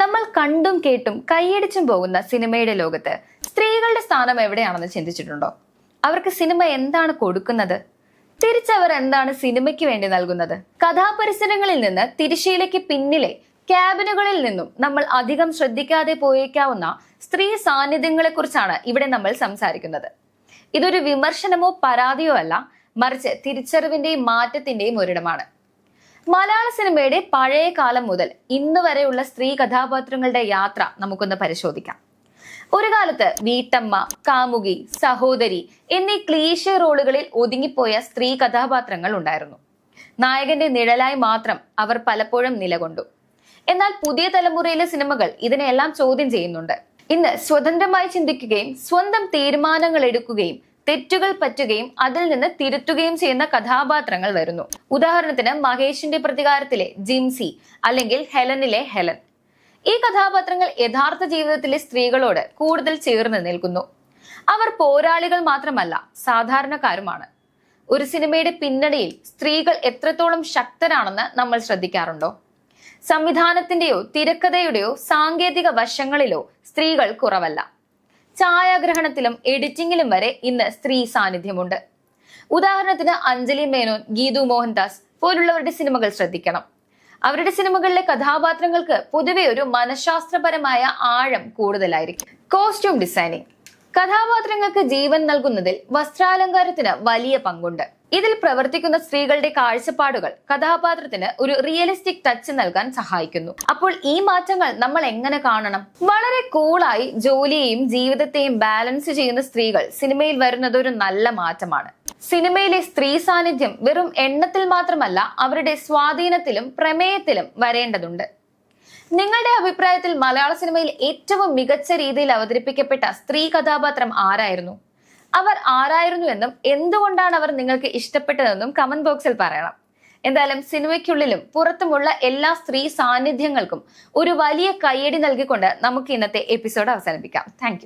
നമ്മൾ കണ്ടും കേട്ടും കൈയടിച്ചും പോകുന്ന സിനിമയുടെ ലോകത്ത് സ്ത്രീകളുടെ സ്ഥാനം എവിടെയാണെന്ന് ചിന്തിച്ചിട്ടുണ്ടോ? അവർക്ക് സിനിമ എന്താണ് കൊടുക്കുന്നത്? തിരിച്ചവർ എന്താണ് സിനിമയ്ക്ക് വേണ്ടി നൽകുന്നത്? കഥാപരിസരങ്ങളിൽ നിന്ന് തിരിശീലയ്ക്ക് പിന്നിലെ ക്യാബിനുകളിൽ നിന്നും നമ്മൾ അധികം ശ്രദ്ധിക്കാതെ പോയേക്കാവുന്ന സ്ത്രീ സാന്നിധ്യങ്ങളെ കുറിച്ചാണ് ഇവിടെ നമ്മൾ സംസാരിക്കുന്നത്. ഇതൊരു വിമർശനമോ പരാതിയോ അല്ല മറിച്ച് തിരിച്ചറിവിന്റെയും മാറ്റത്തിന്റെയും ഒരിടമാണ്. മലയാള സിനിമയുടെ പഴയ കാലം മുതൽ ഇന്ന് വരെയുള്ള സ്ത്രീ കഥാപാത്രങ്ങളുടെ യാത്ര നമുക്കൊന്ന് പരിശോധിക്കാം. ഒരു കാലത്ത് വീട്ടമ്മ കാമുകി സഹോദരി എന്നീ ക്ലീശ റോളുകളിൽ ഒതുങ്ങിപ്പോയ സ്ത്രീ കഥാപാത്രങ്ങൾ ഉണ്ടായിരുന്നു. നായകന്റെ നിഴലായി മാത്രം അവർ പലപ്പോഴും നിലകൊണ്ടു. എന്നാൽ പുതിയ തലമുറയിലെ സിനിമകൾ ഇതിനെല്ലാം ചോദ്യം ചെയ്യുന്നുണ്ട്. ഇന്ന് സ്വതന്ത്രമായി ചിന്തിക്കുകയും സ്വന്തം തീരുമാനങ്ങൾ എടുക്കുകയും തെറ്റുകൾ പറ്റുകയും അതിൽ നിന്ന് തിരുത്തുകയും ചെയ്യുന്ന കഥാപാത്രങ്ങൾ വരുന്നു. ഉദാഹരണത്തിന് മഹേഷിന്റെ പ്രതികാരത്തിലെ ജിംസി അല്ലെങ്കിൽ ഹെലനിലെ ഹെലൻ. ഈ കഥാപാത്രങ്ങൾ യഥാർത്ഥ ജീവിതത്തിലെ സ്ത്രീകളോട് കൂടുതൽ ചേർന്ന് നിൽക്കുന്നു. അവർ പോരാളികൾ മാത്രമല്ല സാധാരണക്കാരുമാണ്. ഒരു സിനിമയുടെ പിന്നണിയിൽ സ്ത്രീകൾ എത്രത്തോളം ശക്തരാണെന്ന് നമ്മൾ ശ്രദ്ധിക്കാറുണ്ടോ? സംവിധാനത്തിന്റെയോ തിരക്കഥയുടെയോ സാങ്കേതിക വശങ്ങളിലോ സ്ത്രീകൾ കുറവല്ല. ഛായാഗ്രഹണത്തിലും എഡിറ്റിംഗിലും വരെ ഇന്ന് സ്ത്രീ സാന്നിധ്യമുണ്ട്. ഉദാഹരണത്തിന് അഞ്ജലി മേനോൻ ഗീതു മോഹൻദാസ് പോലുള്ളവരുടെ സിനിമകൾ ശ്രദ്ധിക്കണം. അവരുടെ സിനിമകളിലെ കഥാപാത്രങ്ങൾക്ക് പൊതുവെ ഒരു മനഃശാസ്ത്രപരമായ ആഴം കൂടുതലായിരിക്കും. Costume designing. കഥാപാത്രങ്ങൾക്ക് ജീവൻ നൽകുന്നതിൽ വസ്ത്രാലങ്കാരത്തിന് വലിയ പങ്കുണ്ട്. ഇതിൽ പ്രവർത്തിക്കുന്ന സ്ത്രീകളുടെ കാഴ്ചപ്പാടുകൾ കഥാപാത്രത്തിന് ഒരു റിയലിസ്റ്റിക് ടച്ച് നൽകാൻ സഹായിക്കുന്നു. അപ്പോൾ ഈ മാറ്റങ്ങൾ നമ്മൾ എങ്ങനെ കാണണം? വളരെ കൂളായി ജോലിയെയും ജീവിതത്തെയും ബാലൻസ് ചെയ്യുന്ന സ്ത്രീകൾ സിനിമയിൽ വരുന്നത് ഒരു നല്ല മാറ്റമാണ്. സിനിമയിലെ സ്ത്രീ സാന്നിധ്യം വെറും എണ്ണത്തിൽ മാത്രമല്ല അവരുടെ സ്വാധീനത്തിലും പ്രമേയത്തിലും വരേണ്ടതുണ്ട്. നിങ്ങളുടെ അഭിപ്രായത്തിൽ മലയാള സിനിമയിൽ ഏറ്റവും മികച്ച രീതിയിൽ അവതരിപ്പിക്കപ്പെട്ട സ്ത്രീ കഥാപാത്രം ആരായിരുന്നു? അവർ ആരായിരുന്നു എന്നും എന്തുകൊണ്ടാണ് അവർ നിങ്ങൾക്ക് ഇഷ്ടപ്പെട്ടതെന്നും കമന്റ് ബോക്സിൽ പറയണം. എന്തായാലും സിനിമയ്ക്കുള്ളിലും പുറത്തുമുള്ള എല്ലാ സ്ത്രീ സാന്നിധ്യങ്ങൾക്കും ഒരു വലിയ കയ്യടി നൽകിക്കൊണ്ട് നമുക്ക് ഇന്നത്തെ എപ്പിസോഡ് അവസാനിപ്പിക്കാം. താങ്ക്